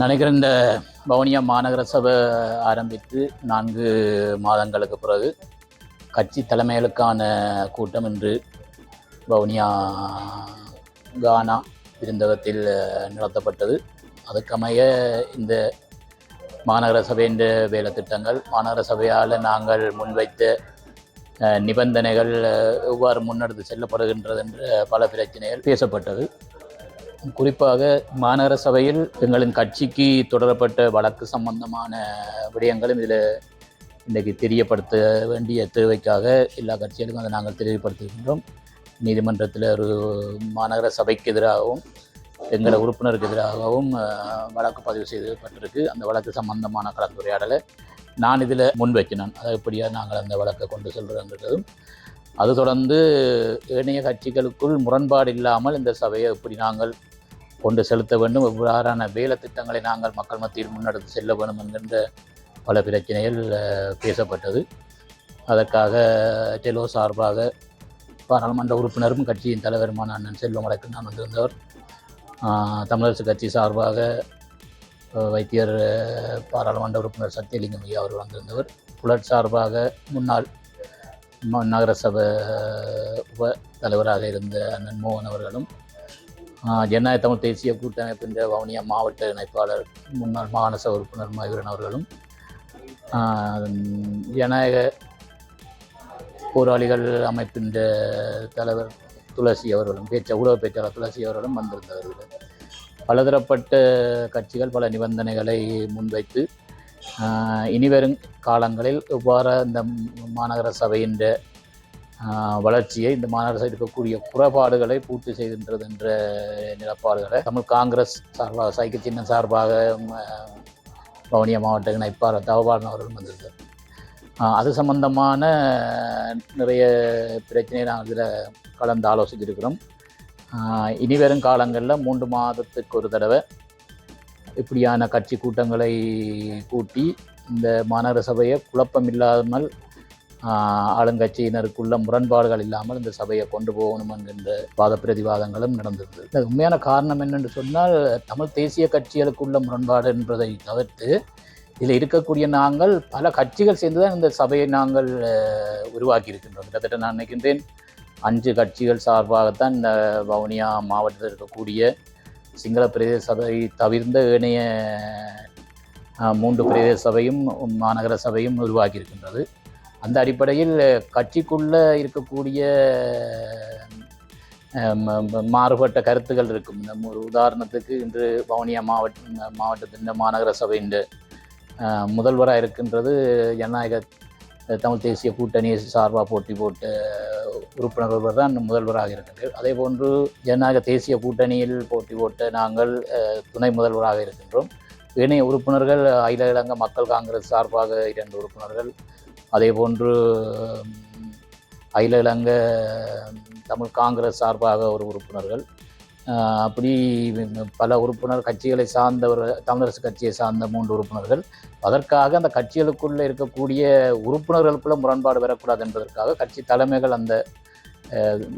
நினைக்கிறேன் இந்த வவுனியா மாநகர சபை ஆரம்பித்து நான்கு மாதங்களுக்கு பிறகு கட்சி தலைமைகளுக்கான கூட்டம் இன்று வவுனியா கானா விருந்தகத்தில் நடத்தப்பட்டது. அதுக்கமைய இந்த மாநகர சபையின் வேலை திட்டங்கள் மாநகர சபையால் நாங்கள் முன்வைத்த நிபந்தனைகள் எவ்வாறு முன்னெடுத்து செல்லப்படுகின்றது என்ற பல பிரச்சனைகள் பேசப்பட்டது. குறிப்பாக மாநகர சபையில் எங்களின் கட்சிக்கு தொடரப்பட்ட வழக்கு சம்பந்தமான விடயங்களும் இதில் இன்றைக்கு தெரியப்படுத்த வேண்டிய தேவைக்காக எல்லா கட்சிகளுக்கும் அதை நாங்கள் தெரியப்படுத்துகின்றோம். நீதிமன்றத்தில் ஒரு மாநகர சபைக்கு எதிராகவும் எங்களை உறுப்பினருக்கு எதிராகவும் வழக்கு பதிவு செய்யப்பட்டிருக்கு. அந்த வழக்கு சம்பந்தமான கலந்துரையாடலை நான் இதில் முன் வைக்கினேன் அதை எப்படியா நாங்கள் அந்த வழக்கை கொண்டு செல்கிறோன்றதும் அது தொடர்ந்து ஏனைய கட்சிகளுக்குள் முரண்பாடு இல்லாமல் இந்த சபையை எப்படி நாங்கள் கொண்டு செலுத்த வேண்டும். எவ்வாறான வேலை திட்டங்களை நாங்கள் மக்கள் மத்தியில் முன்னெடுத்து செல்ல வேண்டும் என்கின்ற பல பிரச்சனைகள் பேசப்பட்டது. அதற்காக டெலோ சார்பாக பாராளுமன்ற உறுப்பினரும் கட்சியின் தலைவருமான அண்ணன் செல்வம் வழக்கு நான் வந்திருந்தவர். தமிழரசு கட்சி சார்பாக வைத்தியர் பாராளுமன்ற உறுப்பினர் சத்தியலிங்கம் ஐயா அவர் வந்திருந்தவர். புலட் சார்பாக முன்னாள் நகரசபை உப தலைவராக இருந்த அண்ணன் மோகன் அவர்களும் ஜனநாயக தமிழ் தேசிய கூட்டமைப்பின் வவுனியா மாவட்ட இணைப்பாளர் முன்னாள் மாகாண சபை உறுப்பினர் மயூரன் அவர்களும் ஜனநாயக போராளிகள் அமைப்பின் தலைவர் துளசி அவர்களும் பேச்ச ஊடக பேச்சாளர் துளசி அவர்களும் வந்திருந்தவர்கள். பலதரப்பட்ட கட்சிகள் பல நிபந்தனைகளை முன்வைத்து இனிவரும் காலங்களில் எவ்வாறு இந்த மாநகர சபையின் வளர்ச்சியை இந்த மாநகர சபை இருக்கக்கூடிய குறைபாடுகளை பூர்த்தி செய்கின்றது என்ற நிலப்பாடுகளை தமிழ் காங்கிரஸ் சார்பாக சைக்கிள் சின்ன சார்பாக ம, வவுனியா மாவட்ட இணைப்பாளர் தவபாலன் அவர்கள் வந்திருந்தார் அது சம்பந்தமான நிறைய பிரச்சனையை நாங்கள் இதில் கலந்து ஆலோசிச்சிருக்கிறோம் இனி வரும் காலங்களில் மூன்று மாதத்துக்கு ஒரு தடவை இப்படியான கட்சி கூட்டங்களை கூட்டி இந்த மாநகர சபையை குழப்பம் இல்லாமல் ஆளுங்கட்சியினருக்குள்ள முரண்பாடுகள் இல்லாமல் இந்த சபையை கொண்டு போகணும் என்கின்ற வாத பிரதிவாதங்களும் நடந்திருந்தது உண்மையான காரணம் என்னென்று சொன்னால் தமிழ் தேசிய கட்சிகளுக்குள்ள முரண்பாடு என்பதை தவிர்த்து இதில் இருக்கக்கூடிய நாங்கள் பல கட்சிகள் சேர்ந்து தான் இந்த சபையை நாங்கள் உருவாக்கி இருக்கின்றோம் கிட்டத்தட்ட நான் நினைக்கின்றேன் அஞ்சு கட்சிகள் சார்பாகத்தான் இந்த வவுனியா மாவட்டத்தில் இருக்கக்கூடிய சிங்கள பிரதேச சபை தவிர்ந்த ஏனைய மூன்று பிரதேச சபையும் மாநகர சபையும் உருவாக்கி இருக்கின்றது அந்த அடிப்படையில் கட்சிக்குள்ளே இருக்கக்கூடிய ம- மாறுபட்ட கருத்துக்கள் இருக்கும். இந்த ஒரு உதாரணத்துக்கு இன்று வவுனியா மாவட்ட மாவட்டத்தின் மாநகர சபையின் முதல்வராக இருக்கின்றது ஜனநாயக தமிழ் தேசிய கூட்டணியை சார்பாக போட்டி போட்ட உறுப்பினர் ஒருவர் தான் முதல்வராக இருக்கின்றார். அதே போன்று ஜனநாயக தேசிய கூட்டணியில் போட்டி போட்ட நாங்கள் துணை முதல்வராக இருக்கின்றோம். இணைய உறுப்பினர்கள் அகில இலங்கை மக்கள் காங்கிரஸ் சார்பாக இரண்டு உறுப்பினர்கள் அதே போன்று அகில இலங்க தமிழ் காங்கிரஸ் சார்பாக ஒரு உறுப்பினர்கள் அப்படி பல உறுப்பினர் கட்சிகளை சார்ந்தவர் தமிழரசு கட்சியை சார்ந்த மூன்று உறுப்பினர்கள். அதற்காக அந்த கட்சிகளுக்குள்ளே இருக்கக்கூடிய உறுப்பினர்களுக்குள்ள முரண்பாடு வரக்கூடாது என்பதற்காக கட்சி தலைமைகள் அந்த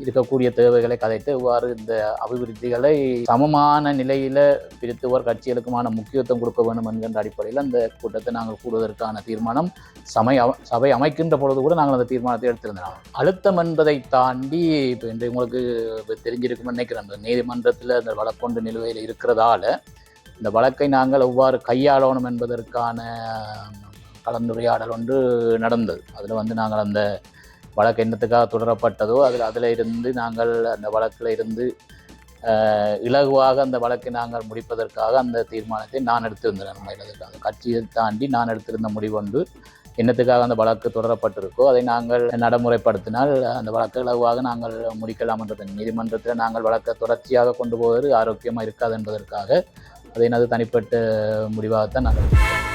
இருக்கக்கூடிய தேவைகளை கதைத்து இவ்வாறு இந்த அபிவிருத்திகளை சமமான நிலையில் பிரித்துவோர் கட்சிகளுக்குமான முக்கியத்துவம் கொடுக்க வேண்டும் என்கின்ற அடிப்படையில் அந்த கூட்டத்தை நாங்கள் கூடுவதற்கான தீர்மானம் சமை சபை அமைக்கின்ற பொழுது கூட நாங்கள் அந்த தீர்மானத்தை எடுத்திருந்தோம். அழுத்தம் என்பதை தாண்டி இப்போ இன்று உங்களுக்கு தெரிஞ்சிருக்கும் நினைக்கிறேன். அந்த நீதிமன்றத்தில் அந்த வழக்கொண்டு நிலுவையில் இருக்கிறதால இந்த வழக்கை நாங்கள் எவ்வாறு கையாளணும் என்பதற்கான கலந்துரையாடல் ஒன்று நடந்தது. அதில் வந்து நாங்கள் அந்த வழக்கு என்னத்துக்காக தொடரப்பட்டதோ அதில் அதில் இருந்து நாங்கள் அந்த வழக்கில் இருந்து இலகுவாக அந்த வழக்கை நாங்கள் முடிப்பதற்காக அந்த தீர்மானத்தை நான் எடுத்திருந்தேன் மயிலதற்காக கட்சியை தாண்டி நான் எடுத்திருந்த முடிவொன்று என்னத்துக்காக அந்த வழக்கு தொடரப்பட்டிருக்கோ அதை நாங்கள் நடைமுறைப்படுத்தினால் அந்த வழக்கு இலகுவாக நாங்கள் முடிக்கலாம் என்றது நீதிமன்றத்தில் நாங்கள் வழக்கை தொடர்ச்சியாக கொண்டு போவது ஆரோக்கியமாக இருக்காது என்பதற்காக அதை எனது தனிப்பட்ட முடிவாகத்தான் நாங்கள்